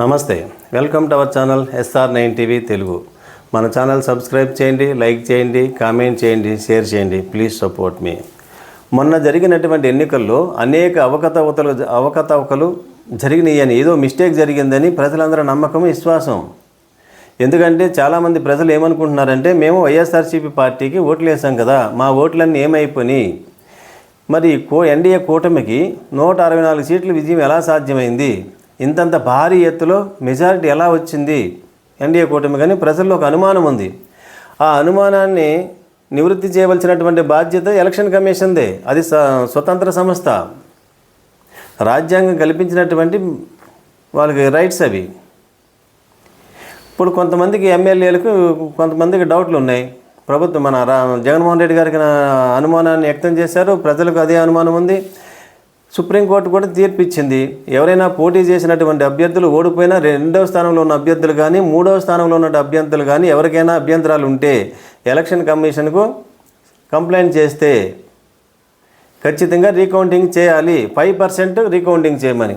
నమస్తే welcome to our channel SR nine TV Telugu. మన channel subscribe చేయండి like చేయండి కామెంట్ చేయండి షేర్ చేయండి ప్లీజ్ సపోర్ట్ మీ. మొన్న జరిగినటువంటి ఎన్నికల్లో అనేక అవకతవకలు అవకతవకలు జరిగినాయని ఏదో మిస్టేక్ జరిగిందని ప్రజలందరూ నమ్మకం విశ్వాసం. ఎందుకంటే చాలామంది ప్రజలు ఏమనుకుంటున్నారంటే మేము వైఎస్ఆర్సీపీ పార్టీకి ఓట్లు వేసాం కదా మా ఓట్లన్నీ ఏమైపోయినాయి? మరి కో ఎన్డీఏ కూటమికి నూట అరవై నాలుగు సీట్ల విజయం ఎలా సాధ్యమైంది? ఇంతంత భారీ ఎత్తులో మెజారిటీ ఎలా వచ్చింది? ఎన్డీఏ కూటమి కానీ ప్రజల్లో ఒక అనుమానం ఉంది. ఆ అనుమానాన్ని నివృత్తి చేయవలసినటువంటి బాధ్యత ఎలక్షన్ కమిషన్దే. అది స- స్వతంత్ర సంస్థ. రాజ్యాంగం కల్పించినటువంటి వాళ్ళకి రైట్స్ అవి. ఇప్పుడు కొంతమందికి ఎమ్మెల్యేలకు కొంతమందికి డౌట్లు ఉన్నాయి. ప్రభుత్వం మన రా జగన్మోహన్ రెడ్డి గారికి నా అనుమానాన్ని వ్యక్తం చేశారు. ప్రజలకు అదే అనుమానం ఉంది. సుప్రీంకోర్టు కూడా తీర్పు ఇచ్చింది ఎవరైనా పోటీ చేసినటువంటి అభ్యర్థులు ఓడిపోయినా రెండవ స్థానంలో ఉన్న అభ్యర్థులు కానీ మూడవ స్థానంలో ఉన్న అభ్యర్థులు కానీ ఎవరికైనా అభ్యంతరాలు ఉంటే ఎలక్షన్ కమిషన్కు కంప్లైంట్ చేస్తే ఖచ్చితంగా రీకౌంటింగ్ చేయాలి. ఫైవ్ పర్సెంట్ రీకౌంటింగ్ చేయమని.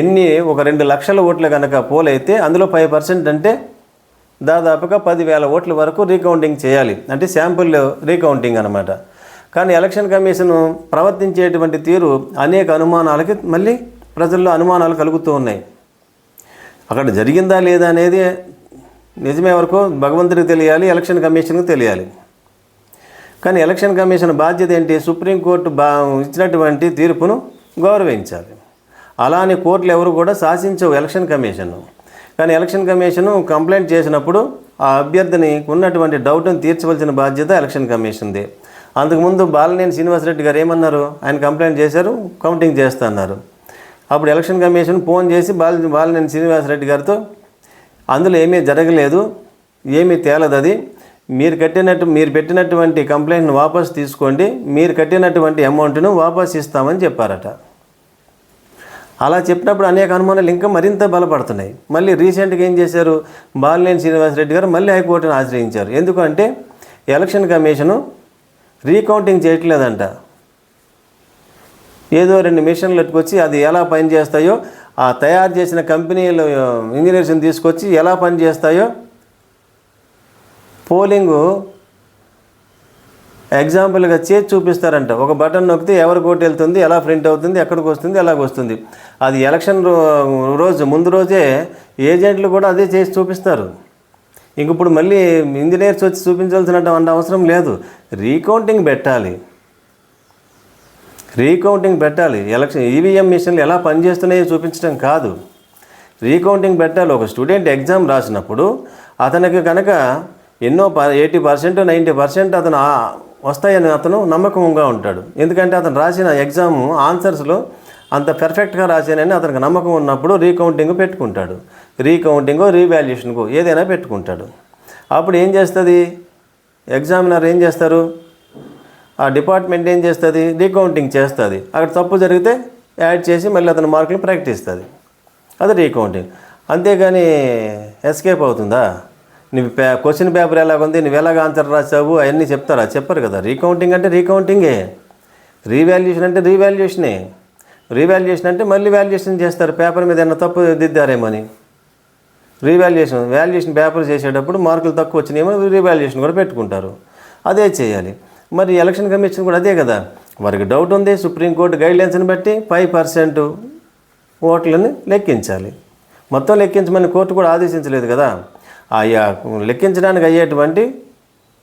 ఎన్ని ఒక రెండు లక్షల ఓట్లు కనుక పోలైతే అందులో ఫైవ్ పర్సెంట్ అంటే దాదాపుగా పదివేల ఓట్ల వరకు రీకౌంటింగ్ చేయాలి. అంటే శాంపుల్ రీకౌంటింగ్ అనమాట కానీ ఎలక్షన్ కమిషన్ ప్రవర్తించేటువంటి తీరు అనేక అనుమానాలకి మళ్ళీ ప్రజల్లో అనుమానాలు కలుగుతూ ఉన్నాయి. అక్కడ జరిగిందా లేదా అనేది నిజమే వరకు భగవంతుడికి తెలియాలి ఎలక్షన్ కమిషన్కి తెలియాలి. కానీ ఎలక్షన్ కమిషన్ బాధ్యత ఏంటి? సుప్రీంకోర్టు బా ఇచ్చినటువంటి తీర్పును గౌరవించాలి. అలానే కోర్టులు ఎవరు కూడా శాసించవు ఎలక్షన్ కమిషన్ కానీ ఎలక్షన్ కమిషన్ కంప్లైంట్ చేసినప్పుడు ఆ అభ్యర్థిని ఉన్నటువంటి డౌట్ను తీర్చవలసిన బాధ్యత ఎలక్షన్ కమిషన్ది. అంతకుముందు బాలనేని శ్రీనివాసరెడ్డి గారు ఏమన్నారు? ఆయన కంప్లైంట్ చేశారు కౌంటింగ్ చేస్తా అన్నారు. అప్పుడు ఎలక్షన్ కమిషన్ ఫోన్ చేసి బాల బాలనేని శ్రీనివాసరెడ్డి గారితో అందులో ఏమీ జరగలేదు ఏమీ తేలదు అది. మీరు కట్టినట్టు మీరు పెట్టినటువంటి కంప్లైంట్ను వాపస్ తీసుకోండి మీరు కట్టినటువంటి అమౌంట్ను వాపస్ ఇస్తామని చెప్పారట. అలా చెప్పినప్పుడు అనేక అనుమానాలు ఇంకా మరింత బలపడుతున్నాయి. మళ్ళీ రీసెంట్గా ఏం చేశారు? బాలినేని శ్రీనివాసరెడ్డి గారు మళ్ళీ హైకోర్టును ఆశ్రయించారు. ఎందుకంటే ఎలక్షన్ కమిషను రీకౌంటింగ్ చేయట్లేదంట. ఏదో రెండు మిషన్లు ఎట్టుకొచ్చి అది ఎలా పనిచేస్తాయో ఆ తయారు చేసిన కంపెనీలు ఇంజనీర్స్ని తీసుకొచ్చి ఎలా పనిచేస్తాయో పోలింగు ఎగ్జాంపుల్గా చేసి చూపిస్తారంట. ఒక బటన్ నొక్కితే ఎవరి కోటి వెళ్తుంది ఎలా ప్రింట్ అవుతుంది ఎక్కడికి వస్తుంది ఎలాగ వస్తుంది. అది ఎలక్షన్ రో- రోజు ముందు రోజే ఏజెంట్లు కూడా అదే చేసి చూపిస్తారు. ఇంక ఇప్పుడు మళ్ళీ ఇంజనీర్స్ వచ్చి చూపించాల్సిన అవసరం లేదు. రీకౌంటింగ్ పెట్టాలి. రీకౌంటింగ్ పెట్టాలి. ఎలక్షన్ ఈవీఎం మిషన్లు ఎలా పనిచేస్తున్నాయో చూపించడం కాదు. రీకౌంటింగ్ పెట్టాలి. ఒక స్టూడెంట్ ఎగ్జామ్ రాసినప్పుడు అతనికి కనుక ఎన్నో ప ఎయిటీ పర్సెంట్ నైంటీ పర్సెంట్ అతను వస్తాయని అతను నమ్మకంగా ఉంటాడు. ఎందుకంటే అతను రాసిన ఎగ్జామ్ ఆన్సర్స్లో అంత పెర్ఫెక్ట్గా రాశానని అతనికి నమ్మకం ఉన్నప్పుడు రీకౌంటింగ్ పెట్టుకుంటాడు. రీకౌంటింగో రీవాల్యుయేషన్కో ఏదైనా పెట్టుకుంటాడు. అప్పుడు ఏం చేస్తుంది? ఎగ్జామినర్ ఏం చేస్తారు? ఆ డిపార్ట్మెంట్ ఏం చేస్తుంది? రీకౌంటింగ్ చేస్తుంది. అక్కడ తప్పు జరిగితే యాడ్ చేసి మళ్ళీ అతని మార్కులు ప్రకటిస్తుంది అది రీకౌంటింగ్ అంతేగాని ఎస్కేప్ అవుతుందా? నువ్వు పే క్వశ్చన్ పేపర్ ఎలాగుంది? నువ్వు ఎలాగ ఆన్సర్ రాసావు అవన్నీ చెప్తారా? చెప్పరు కదా. రీకౌంటింగ్ అంటే రీకౌంటింగే రీవాల్యుయేషన్ అంటే రీవాల్యుయేషనే రీవాల్యుయేషన్ అంటే మళ్ళీ వాల్యుయేషన్ చేస్తారు. పేపర్ మీద ఏమైనా తప్పు దిద్దారేమని రీవాల్యుయేషన్ వాల్యుయేషన్ పేపర్ చేసేటప్పుడు మార్కులు తక్కువ వచ్చినాయేమో రీవాల్యుయేషన్ కూడా పెట్టుకుంటారు. అదే చేయాలి. మరి ఎలక్షన్ కమిషన్ కూడా అదే కదా. వారికి డౌట్ ఉంది సుప్రీంకోర్టు గైడ్లైన్స్ని బట్టి ఫైవ్ పర్సెంట్ ఓట్లని లెక్కించాలి. మొత్తం లెక్కించమని కోర్టు కూడా ఆదేశించలేదు కదా. ఆయా లెక్కించడానికి అయ్యేటువంటి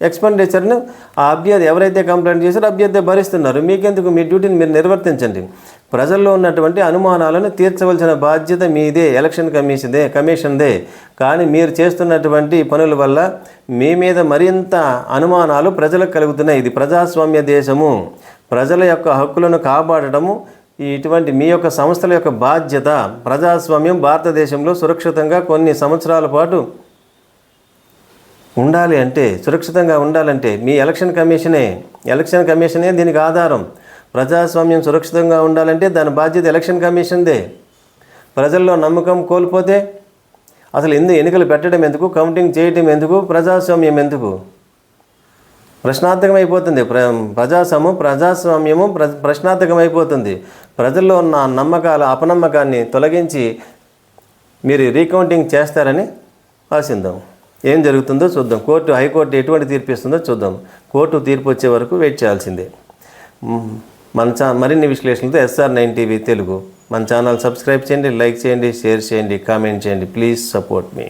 ఎక్స్పెండిచర్ను ఆ అభ్యర్థి ఎవరైతే కంప్లైంట్ చేశారో అభ్యర్థి భరిస్తున్నారు. మీకెందుకు మీ డ్యూటీని మీరు నిర్వర్తించండి. ప్రజల్లో ఉన్నటువంటి అనుమానాలను తీర్చవలసిన బాధ్యత మీదే ఎలక్షన్ కమిషన్దే కమిషన్దే. కానీ మీరు చేస్తున్నటువంటి పనుల వల్ల మీ మీద మరింత అనుమానాలు ప్రజలకు కలుగుతున్నాయి. ఇది ప్రజాస్వామ్య దేశము. ప్రజల యొక్క హక్కులను కాపాడటము ఇటువంటి మీ యొక్క సంస్థల యొక్క బాధ్యత. ప్రజాస్వామ్యం భారతదేశంలో సురక్షితంగా కొన్ని సంవత్సరాల పాటు ఉండాలి అంటే సురక్షితంగా ఉండాలంటే మీ ఎలక్షన్ కమిషనే ఎలక్షన్ కమిషనే దీనికి ఆధారం. ప్రజాస్వామ్యం సురక్షితంగా ఉండాలంటే దాని బాధ్యత ఎలక్షన్ కమిషన్దే. ప్రజల్లో నమ్మకం కోల్పోతే అసలు ఎందు ఎన్నికలు పెట్టడం ఎందుకు కౌంటింగ్ చేయటం ఎందుకు ప్రజాస్వామ్యం ఎందుకు? ప్రశ్నార్థకం అయిపోతుంది ప్ర ప్రజాస్వామ్యం ప్రజాస్వామ్యము ప్ర ప్రశ్నార్థకం అయిపోతుంది ప్రజల్లో ఉన్న నమ్మకాల అపనమ్మకాన్ని తొలగించి మీరు రీకౌంటింగ్ చేస్తారని ఆశిద్దాం. ఏం జరుగుతుందో చూద్దాం. కోర్టు హైకోర్టు ఎటువంటి తీర్పు ఇస్తుందో చూద్దాం. కోర్టు తీర్పు వచ్చే వరకు వెయిట్ చేయాల్సిందే. మన ఛా మరిన్ని విశ్లేషణలతో ఎస్ఆర్ నైన్ టీవీ తెలుగు. మన ఛానల్ సబ్స్క్రైబ్ చేయండి లైక్ చేయండి షేర్ చేయండి కామెంట్ చేయండి. Please support me.